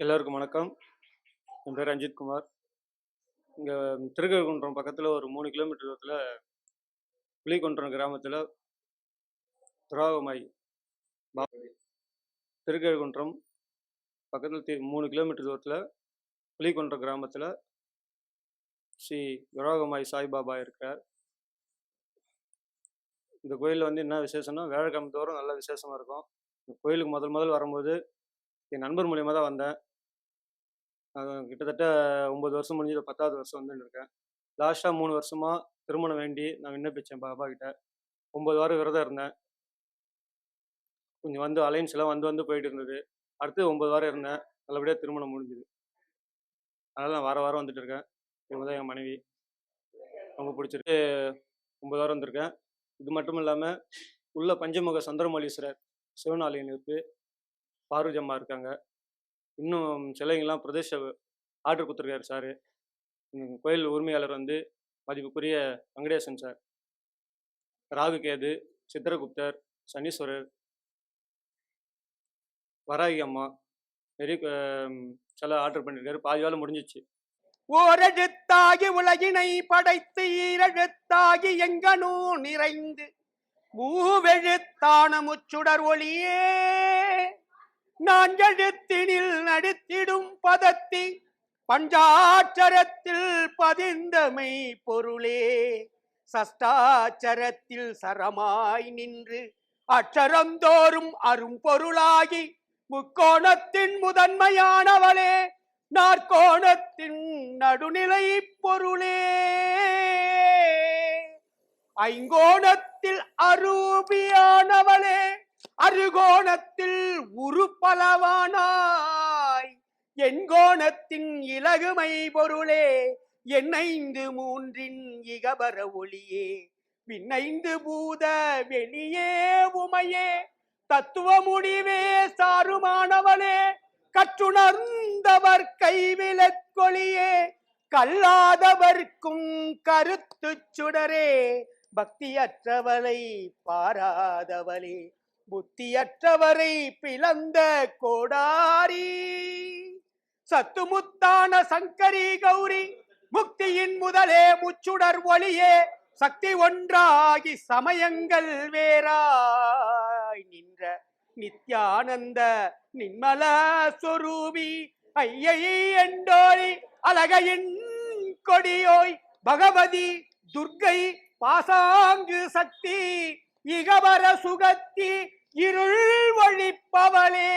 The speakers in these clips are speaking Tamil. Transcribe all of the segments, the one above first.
எல்லோருக்கும் வணக்கம். என் பேர் ரஞ்சித் குமார். இங்கே திருக்கழுக்குன்றம் பக்கத்தில் ஒரு மூணு கிலோமீட்டர் தூரத்தில் புலிகுன்றம் கிராமத்தில் துராகமாய் பா திருக்கழுக்குன்றம் பக்கத்தில் தி மூணு கிலோமீட்டர் தூரத்தில் புலிகுன்றம் கிராமத்தில் ஸ்ரீ துராகமாய் சாய்பாபா இருக்கிறார். இந்த கோயிலில் வந்து என்ன விசேஷம்னா வியாழக்கிழமை தோறும் நல்ல விசேஷமாக இருக்கும். இந்த கோயிலுக்கு முதல் முதல் வரும்போது என் நண்பர் மூலியமாக தான் வந்தேன். கிட்டத்தட்ட ஒம்பது வருஷம் முடிஞ்சது பத்தாவது வருஷம் வந்துன்னு இருக்கேன். லாஸ்ட்டாக மூணு வருஷமாக திருமணம் வேண்டி நான் விண்ணப்பிச்சேன் பாபா கிட்ட. ஒம்பது வாரம் விரதம் இருந்தேன். கொஞ்சம் வந்து அலைன்ஸ் எல்லாம் வந்து வந்து போயிட்டு இருந்தது. அடுத்து ஒம்பது வாரம் இருந்தேன். நல்லபடியாக திருமணம் முடிஞ்சுது. அதனால் நான் வார வாரம் வந்துட்டு இருக்கேன். இவங்க தான் என் மனைவி. ரொம்ப பிடிச்சிருக்கு. ஒம்பது வாரம் வந்திருக்கேன். இது மட்டும் இல்லாமல் உள்ள பஞ்சமுக சந்திரமௌலீஸ்வரர் சிவன் ஆலயம் இருக்குது பார்வஜம்மா இருக்காங்க. இன்னும் சிலைங்கெல்லாம் பிரதேச ஆர்டர் கொடுத்துருக்காரு சார் கோயில் உரிமையாளர் வந்து மதிப்புக்குரிய வெங்கடேசன் சார் ராகுகேது சித்திரகுப்தர் சனீஸ்வரர் வராகி அம்மா நிறைய சில ஆர்டர் பண்ணியிருக்காரு பாதி வேலை முடிஞ்சிச்சு. ஓரெழுத்தாகி உலகினை படைத்து ஈரெழுத்தாகி எங்கனூ நிறைந்து. மூவெழுத்தான முச்சுடர் ஒளியே. நான்கெழுத்தினில் நடித்திடும் பதத்தி பஞ்சாட்சரத்தில் பதிந்தமை பொருளே. சஷ்டாச்சரத்தில் சரமாய் நின்று அட்சரந்தோறும் அரும்பொருளாகி முக்கோணத்தின் முதன்மையானவளே. நாற்கோணத்தின் நடுநிலை பொருளே. ஐங்கோணத்தில் அரூபியானவளே. அருகோணத்தில் உருப்பலவானாய். எண்கோணத்தின் இலகுமை பொருளே எண்ணைந்து மூன்றின் இகபர ஒளியே. விண்ணைந்து பூத வெளியே உமையே தத்துவ முடிவே சாருமானவனே. கற்றுணர்ந்தவர் கைவிலக்கொழியே கல்லாதவர்க்கும் கருத்து சுடரே. பக்தியற்றவளை பாராதவளே. புத்தியற்றவரை பிளந்த கோடாரி. சத்துமுத்தான சங்கரி கௌரி முக்தியின் முதலே முச்சுடர் ஒளியே சக்தி ஒன்றாகி சமயங்கள் வேறாய் நின்ற நித்யானந்த நின்மல சொரூபி ஐயை என்றோய் அழகையின் கொடியோய் பகவதி துர்க்கை பாசாங்கு சக்தி இகவர சுகத்தி இருள் ஒழிப்பவளே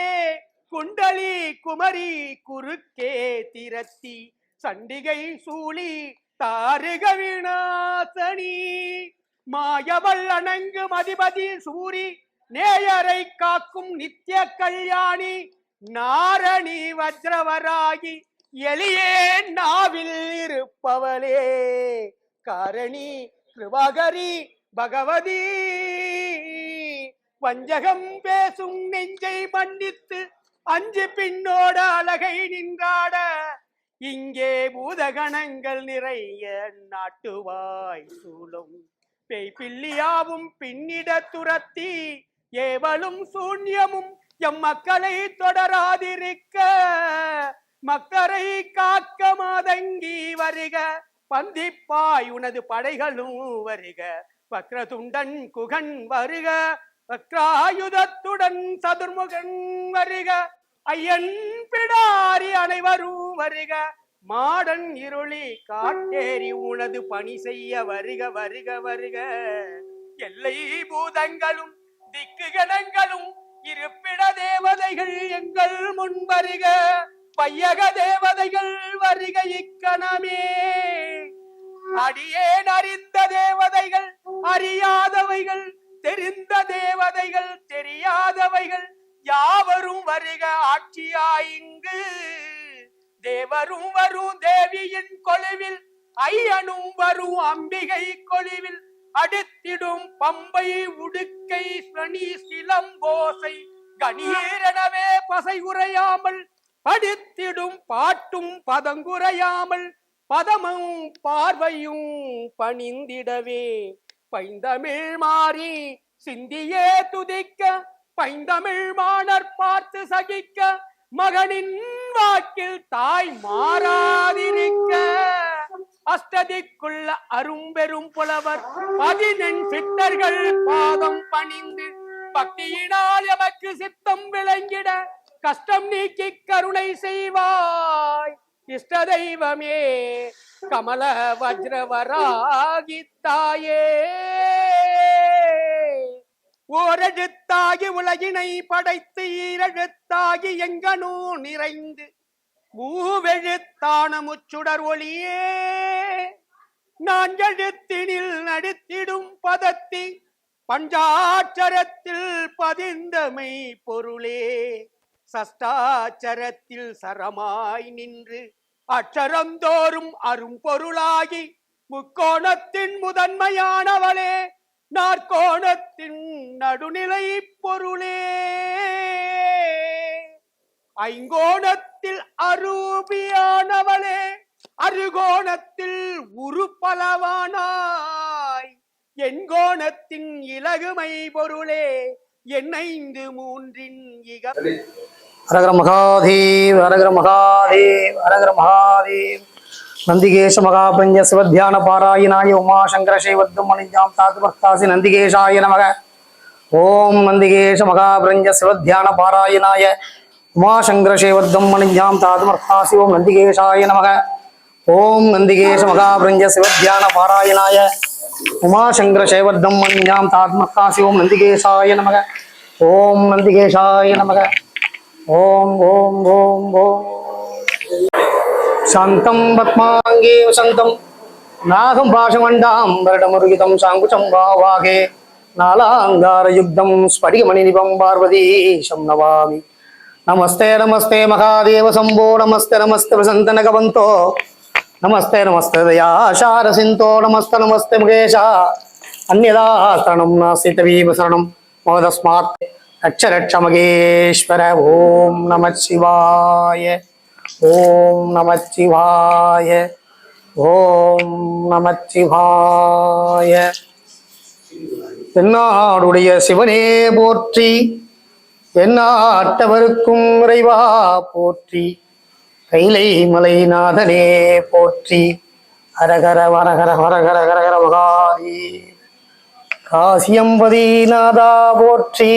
குண்டலி குமரி குறுக்கே திரத்தி சண்டிகை சூழி தாருக விநாசனி மாயவள் அணங்கு மதிபதி சூரி நேயரை காக்கும் நித்திய கல்யாணி நாரணி வஜ்ரவராகி எளியே நாவில் இருப்பவளே. காரணி கிருவாகரி பகவதி. வஞ்சகம் பேசும் நெஞ்சை மன்னித்து அஞ்சு பின்னோட அழகை நின்றாட. இங்கே பூதகணங்கள் நிறைய நாட்டுவாய் சூழும். பேய் பில்லியாவும் பின்னிட துரத்தி ஏவலும் சூன்யமும் எம் மக்களை தொடராதிருக்க. மக்கரை காக்க மாதங்கி வருக பந்திப்பாய் உனது படைகளும் வருக. வக்ரதுண்டன் குகன் வருக சக்ராயுதத்துடன் சதுர்முகன் வருக. ஐயன் பிடாரி அனைவரும் வருக. மாடன் இருளி காட்டேறி உனது பணி செய்ய வருக வருக வருக. எல்லை பூதங்களும் திக்கு கணங்களும் இருப்பிட தேவதைகள் எங்கள் முன் வருக. பையக தேவதைகள் வருக இக்கணமே. அடியேன் அறிந்த தேவதைகள் அறியாதவைகள் தெரிந்த தேவதைகள் தெரியாதவைகள் யாவரும் வருக ஆட்சியாயிங்கு. தேவரும் வரும் தேவியின் கொலுவில் ஐயனும் வரும் அம்பிகை கொழுவில். அடுத்திடும் பம்பை உடுக்கை சனி சிலம்போசை கணீரனவே பசை உரையாமல் படித்திடும் பாட்டும் பதங்குறையாமல் பதமும் பார்வையும் பணிந்திடவே. பைந்தமிழ் மாறி சிந்தியே துதிக்க பைந்தமிழ் மாணர் பார்த்து சகிக்க மகனின் வாக்கில் தாய் மாறாதிருக்க. அஷ்டதிக்குள்ள அரும்பெரும் புலவர் பதினெண் சித்தர்கள் பாதம் பணிந்து பக்தியினால் எமக்கு சித்தம் விளங்கிட கஷ்டம் நீக்கி கருணை செய்வாய். இஷ்ட தெய்வமே கமல வஜ்ரவராகி தாயே ஓரெழுத்தாகி உலகினை படைத்து ஈரெழுத்தாகி எங்கனூ நிறைந்து மூவெழுத்தான முச்சுடர் ஒளியே. நான் எழுத்தினில் நடித்திடும் பதத்தி பஞ்சாட்சரத்தில் பதிந்தமை பொருளே. சஷ்டாச்சரத்தில் சரமாய் நின்று அச்சரந்தோறும் அரும்பொருளாகி முக்கோணத்தின் முதன்மையானவளே நாற்கோணத்தின் நடுநிலை பொருளே. ஐங்கோணத்தில் அரூபியானவளே அருகோணத்தில் உருப்பலவானாய். எண்கோணத்தின் இலகுமை பொருளே எண்ணைந்து மூன்றின் இக ஹரஹர மகாதேவ் ஹரஹர महादेव हर महादेव नंदिकेश महापुण्य शिवध्यान पारायणाय उमाशंकर शैवद्मणिजां तातुभक्तासि नंदिकेशाय नमः। ओम नंदिकेश महापुण्य शिवध्यान पारायणाय उमाशंकर शैवद्मणिजां तातुभक्तासि ओम नंदिकेशाय नमः। ओम नंदिकेश महापुण्य शिवध्यान पारायणाय उमाशंकर शैवद्मणिजां तातुभक्तासि ओम नंदिकेशाय नमः। ओम नंदिकेशाय नमः। ओम ओम ओम ओम శాంతం పద్మాంగే వసంతం నాగం భాషమండాం వరటమురుగితం సాంకుచం భావాహే నాలాంగారయుగ్ధం స్ఫటికమణినిపం పార్వతీశం నవామి నమస్తే నమస్తే మహాదేవ శంభో నమస్తే నమస్తే ప్రసంతనగవంతో నమస్తే నమస్తే దయాశారసింతో నమస్తే నమస్తే ముఖేశ అన్యదా శరణం నాస్తి తవీవ శరణం మోదస్మాత్ రక్ష రక్ష మగేశ్వర ఓం నమ శివాయ ஓம் நமச்சிவாய ஓம் நமச்சிவாய. என்னாடுடைய சிவனே போற்றி என்னாட்டவருக்கும் இறைவா போற்றி கைலை மலைநாதனே போற்றி ஹரஹர வரஹர ஹரஹர ஹரஹர காசியம்பதி நாதா போற்றி.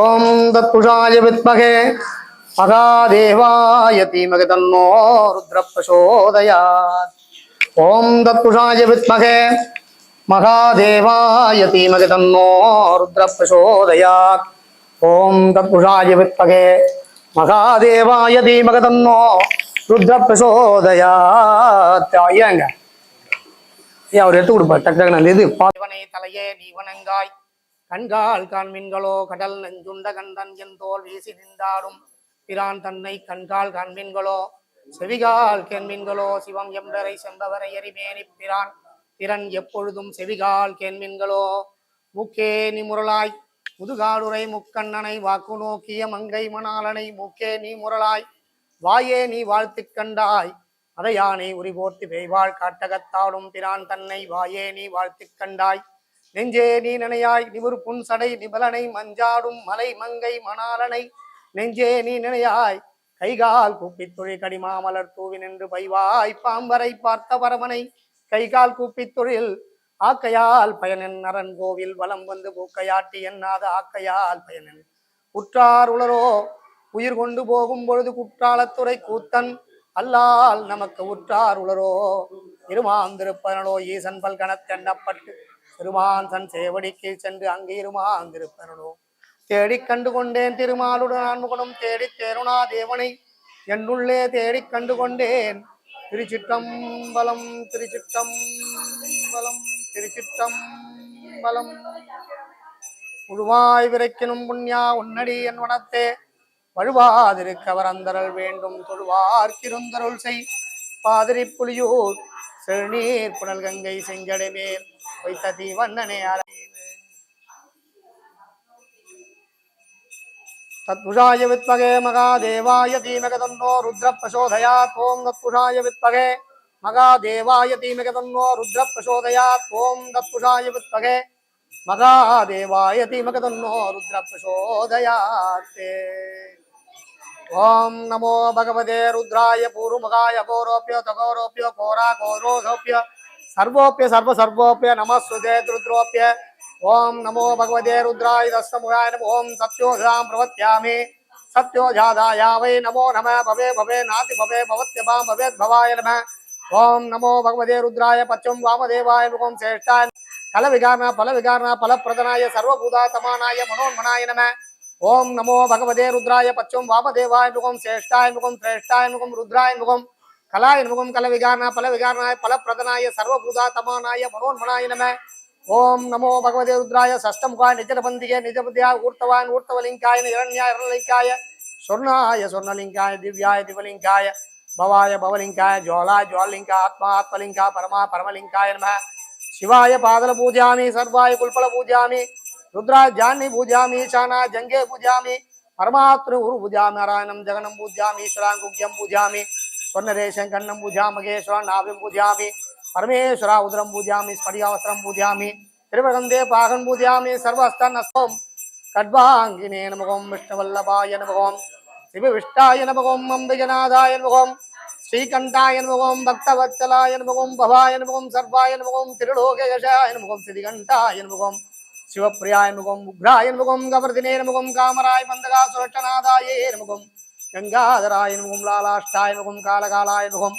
ஓம் தத்புஷாய வித்மகே. மகாதேவாய தீமக தன்னோ ருத்ர பிரசோதயாத் ஓம் தத்புஷாய வித்மகே. மகாதேவாய தீமக தன்னோ ருத்ர பிரசோதயாத் ஓம் தத்புஷாய வித்மகே. மகாதேவாய தீமக தன்னோ ருத்ர பிரசோதயாத் ஐயாங்க ஐயா அவர் எடுத்து கொடுப்பார். டக்கு டக்கு அந்த இது பாவனை தலையே நீ வணங்காய் கண்கால் காண்மீன்களோ கடல் நெஞ்சுண்ட கண்டன் என் தோல் வீசி நின்றாரும். பிரான் தன்னை கண்கால் கண்மீன்களோ செவிகால் கெண்மீன்களோ சிவம் எம்பரை செம்பவரை எரிமேனி பிரான் திறன் எப்பொழுதும் செவிகால் கேன்மீன்களோ மூக்கே நீ முரளாய் முதுகாடுரை முக்கண்ணனை வாக்கு நோக்கிய மங்கை மணாலனை மூக்கே நீ முரளாய் வாயே நீ வாழ்த்து கண்டாய் அதையானை உரிபோர்த்து வேய்வாள் காட்டகத்தாடும் பிரான் தன்னை வாயே நீ வாழ்த்து கண்டாய். நெஞ்சே நீ நினையாய் நிவர் புன்சடை நிபலனை மஞ்சாடும் மலை மங்கை மணாலனை நெஞ்சே நீ நினையாய். கைகால் கூப்பி தொழில் கடிமாமலர் தூவி நின்று பைவாய். பாம்பரை பார்த்த பரமனை கைகால் கூப்பி தொழில். ஆக்கையால் பயனன் நரன் கோவில் வலம் வந்து பூக்கையாட்டி எண்ணாத ஆக்கையால் பயனன். உற்றார் உளரோ உயிர் கொண்டு போகும் பொழுது குற்றாலத்துறை கூத்தன். அல்லால் நமக்கு உற்றார் உளரோ இருமாந்திருப்பனோ ஈசன் பல்கணத்தெண்ணப்பட்டு திருமான் தன் சேவடிக்கு சென்று அங்கே இருமாந்திருப்பனோ தேடிக் கண்டு கொண்டேன் திருமாலுடன் அன்புகுணம் தேடி தேருணா தேவனை என்னுள்ளே தேடிக் கண்டு கொண்டேன் திருச்சிற்றம்பலம் திருச்சிற்றம்பலம் திருச்சிற்றம்பலம். உழுவாய் விரைக்கினும் புண்ணியா உன்னடி என் வனத்தே. வழுவாதிருக்கவர் வரந்தரல் வேண்டும் தொழுவார்க்கிருந்தருள் செய். பாதிரி புலியூர் செழுநீர் புனல் கங்கை செஞ்சடைமேல் வைத்த தீவண்ணனே தத்புஷாய வித்மகே மகாதேவாய தீமக தன்னோ ருத்ர பிரசோதயாத் ஓம் தத்புஷாய வித்மகே மகாதேவாய தீமக தன்னோ ருத்ர பிரசோதயாத் ஓம் தத்புஷாய வித்மகே மகாதேவாய தீமக தன்னோ ருத்ர பிரசோதயாத் ஓம் நமோ பகவதே ருத்ராய பூர்வமுகாய கோரோப்பிய தகோரோப்பிய கோரா ఓం నమో భగవతే రుద్రాయ దస్తముఖాయ నమ ఓం సత్యోజాం ప్రవర్త్యామి. సత్యోజాదాయ వై నమో నమ. భవే భవే నాతి భవే భవత్యపాం భవేద్భవాయ నమ. ఓం నమో భగవతే రుద్రాయ పత్యం వామదేవాయ ముఖం శ్రేష్టాయ కల విగార్ణ ఫల విగార్ణ ఫలప్రదనాయ సర్వభూతాతమానాయ మనోన్మనాయ నమ. ఓం నమో భగవతే రుద్రాయ పత్యం వామదేవాయ ముఖం శ్రేష్టాయ ముఖం శ్రేష్టాయ ముఖం రుద్రాయ ముఖం. కళాయ ముఖం కల విగార్ణ ఫల విగార్ణాయ ఫలప్రదనాయ సర్వభూతాతమానాయ మనోన్మనాయ నమ. ओम नमो भगवते रुद्राय सष्टमुखाय निजलबंधिके निजबुद्ध्याय ऊर्तवान ऊर्तवलिंगकाय हिरण्याय हिरण्यलिंगकाय स्वर्णाय स्वर्णलिंगकाय दिव्याय दिव्यलिंगकाय भवाय भवलिंगकाय ज्वालाय आत्मा आत्मात्मलिंगकाय परमा परमलिंगकाय नमः। शिवाय पादल पूजयामि, सर्वाय कुलफल पूजयामि, रुद्राय जानी पूजयामि, ईशानाय जंगे पूजयामि परमात्र गुरु पूजयामि, नारायणं जगनं पूजयामि ईश्वरं गुह्यं पूजयामि स्वर्णरेशं कन्नं पूजयामि महेश्वरं नाभिं पूजयामि பூஜா பரமேஸ்வரா உதரம் பூஜாமி ஸ்படிகாவஸ்திரம் பூஜாமி திருவகந்தே பாகன் பூஜாமி சர்வஸ்தன் அஸ்தோம் கட்வாங்கினே நமகம் விஷ்ணுவல்லபாய நமகோம் சிவவிஷ்டாய நமகோம் அம்பிகநாதாய நமகோம் ஸ்ரீகண்டாய நமகோம் பக்தவத்சலாய நமகோம் பவாய நமகோம் சர்வாய நமகோம் திருலோகேஷாய நமகோம் ஸ்ரீகண்டாய நமகோம் சிவப்பிரியாய நமகோம் உக்ராய நமகோம் கவர்தினே நமகோம் காமராய பந்தகா சுரட்டநாதாயே நமகோம் கங்காதராய நமகோம் லாலாஷ்டாய நமகோம் காலகாலாய நமகோம்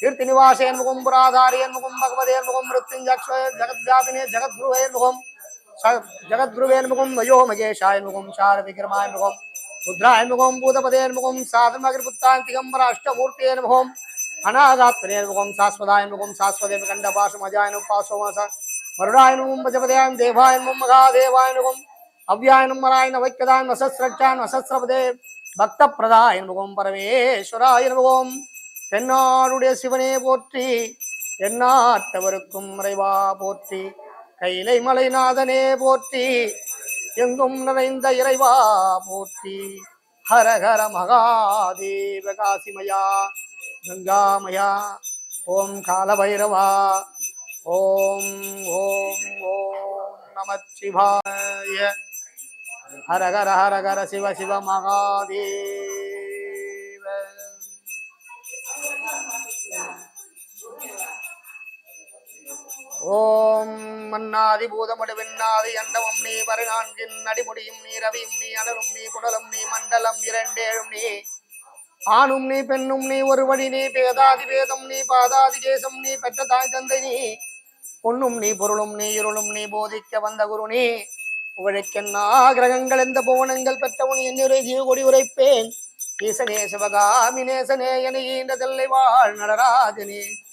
கீர்த்திநிவாசேன் முகம் புராதாரியன் முகம் பகவதேர் முகம் மிருத்யுஞ்சக்ஷய ஜகத்யாதினே ஜகத்குருவேர் முகம். ஜகத்குருவேர் முகம் வயோ மகேஷாய முகம். சார விக்ரமாய முகம். ருத்ராய முகம். பூதபதேர் முகம். சாதனமகிர்புத்தான் திகம்பர அஷ்டமூர்த்தியேன் முகம். அநாகாத்மனேர் முகம். சாஸ்வதாய முகம். சாஸ்வதே கண்ட பாசம் அஜாயனும் பாசோமாச மருடாயனும் பஜபதயான் தேவாயனும் மகாதேவாயனும் அவ்யாயனும் மராயன வைக்கதான் வசஸ்ரட்சான் வசஸ்ரபதே. பக்த பிரதாயன் முகம் பரமேஸ்வராயன் முகம் தென்னாடுடைய சிவனே போற்றி எந்நாட்டவருக்கும் இறைவா போற்றி கைலை மலைநாதனே போற்றி எங்கும் நிறைந்த இறைவா போற்றி. ஹரஹர மகாதேவ காசிமயா கங்காமயா ஓம் காலபைரவா ஓம் ஓம் ஓம் நமச்சிவாய. ஹரஹர ஹரஹர சிவ சிவ மகாதேவ. ஓம் மன்னாதி பூதமடு விண்ணாதி அண்டமும் நீ வருகான்கின் அடிமுடியும் நீ ரவியும் நீ அனலும் நீ புடலும் நீ மண்டலம் இரண்டேழும் நீ. ஆணும் நீ பெண்ணும் நீ ஒரு வழி நீ பேதாதி பேதம் நீ பாதாதி தேசம் நீ பெற்ற தாய் தந்தை நீ. பொன்னும் நீ பொருளும் நீ இருளும் நீ போதிக்க வந்த குரு நீ. உழைக்கென்னா கிரகங்கள் எந்த புவனங்கள் பெற்றவன் என்னுரை ஜீவகொடி உரைப்பேன். ஈசனே சிவகாமி நேசனே என ஈன்ற தெல்லை வாழ் நடராஜனே.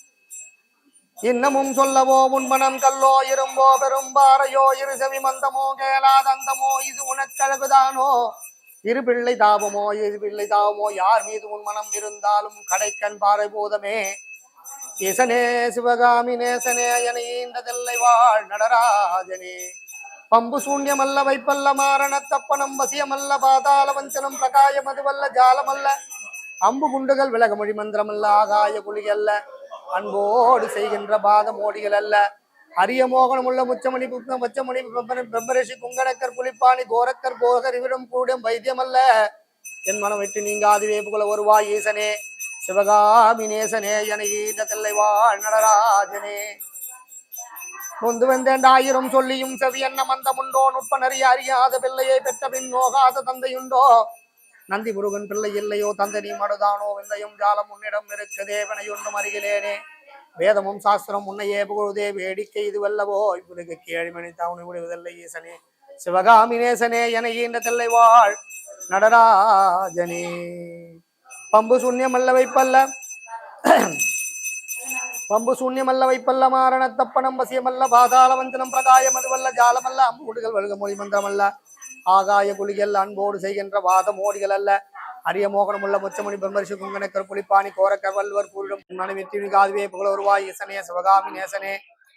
இன்னமும் சொல்லவோ முன்மனம் கல்லோ இரும்போ பெரும்பாறையோ இரு செவி மந்தமோ கேளாதந்தமோ இது உனக்கழகுதானோ இரு பிள்ளை தாபமோ இரு பிள்ளை தாபமோ யார் மீது உன்மனம் இருந்தாலும் கடைக்கண் பாறை போதமே. இசனே சிவகாமி நேசனே என ஈந்ததில்லை வாழ் நடராஜனே. பம்பு சூன்யமல்ல வைப்பல்ல மாரண தப்பனம் வசியமல்ல பாதாள வஞ்சனம் பிரகாயம் அதுவல்ல ஜாலமல்ல. அம்பு குண்டுகள் விலக மொழி மந்திரமல்ல ஆகாய குளியல்ல அன்போடு செய்கின்ற பாத மோடிகள் அல்ல. அரிய மோகனமுள்ள முச்சமணி புத்தம் பச்சமணி பிரம்மரிஷி குங்கடக்கர் புலிப்பாணி கோரக்கர் கோகர் இவிடம் கூடும் வைத்தியம் அல்ல. என் மனம் விட்டு நீங்க அதுவே புகழ வருவாய் ஈசனே. சிவகாமி நேசனே என ஈந்த தில்லை வாழ் நடராஜனே. நொந்து வந்தேன் ஆயிரம் சொல்லியும் செவியன்ன மந்தமுண்டோ நுட்பனறிய அறியாத பிள்ளையை பெற்ற பின் நோகாத தந்தையுண்டோ. நந்தி முருகன் பிள்ளை இல்லையோ தந்தனி நீ மடுதானோ விந்தையும் ஜாலம் உன்னிடம் இருக்க தேவனை ஒன்றும் அறிகிலேனே வேதமும் சாஸ்திரம் உன்னையே புகழுதே வேடிக்கை இது வல்லவோ. இவனுக்கு கேள்மணி தாவணி விடுவதில்லை ஈசனே. சிவகாமி நேசனே என ஈண்ட தில்லை வாழ் நடராஜனே. பம்பு சூன்யம் அல்ல வைப்பல்ல. பம்பு சூன்யமல்ல வைப்பல்ல மாரண தப்பனம் வசியமல்ல பாதாள வஞ்சனம் பிரகாயம் அதுவல்ல ஜாலமல்ல அம்பு அம்புடுகள் வழுக மொழி மந்திரமல்ல ஆகாய குளிகள் அன்போடு செய்கின்ற வாத மோடிகள் அல்ல. அரிய மோகனமுள்ள முச்சமணி பிரம்மரிஷி குங்கன கருப்புளிப்பாணி கோர கவல்வர் பூரிடம் நனவித்தி காதுவே புகழருவாய் இசனே சிவகாமி நேசனே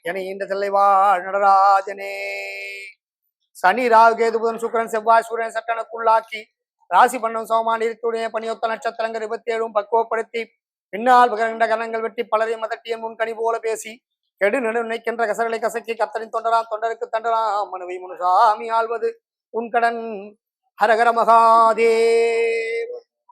என இந்த தில்லைவாழ் நடராஜனே. சனி ராகு கேது புதன் சுக்கிரன் செவ்வாய் சூரியன் சட்டனுக்குள்ளாக்கி ராசி பண்ணம் சோமானித்துடைய பணியொத்த நட்சத்திரங்கள் இருபத்தி ஏழும் பக்குவப்படுத்தி பின்னால் பகிரண்ட கரணங்கள் வெட்டி பலரையும் மதட்டிய முன்கணி போல பேசி கெடு நெடு நினைக்கின்ற கசர்களை கசக்கி கத்தரின் தொண்டராம் தொண்டருக்கு தண்டராம் மனுவை முனுசாமி ஆள்வது. உன் கடன் ஹரஹர மகாதே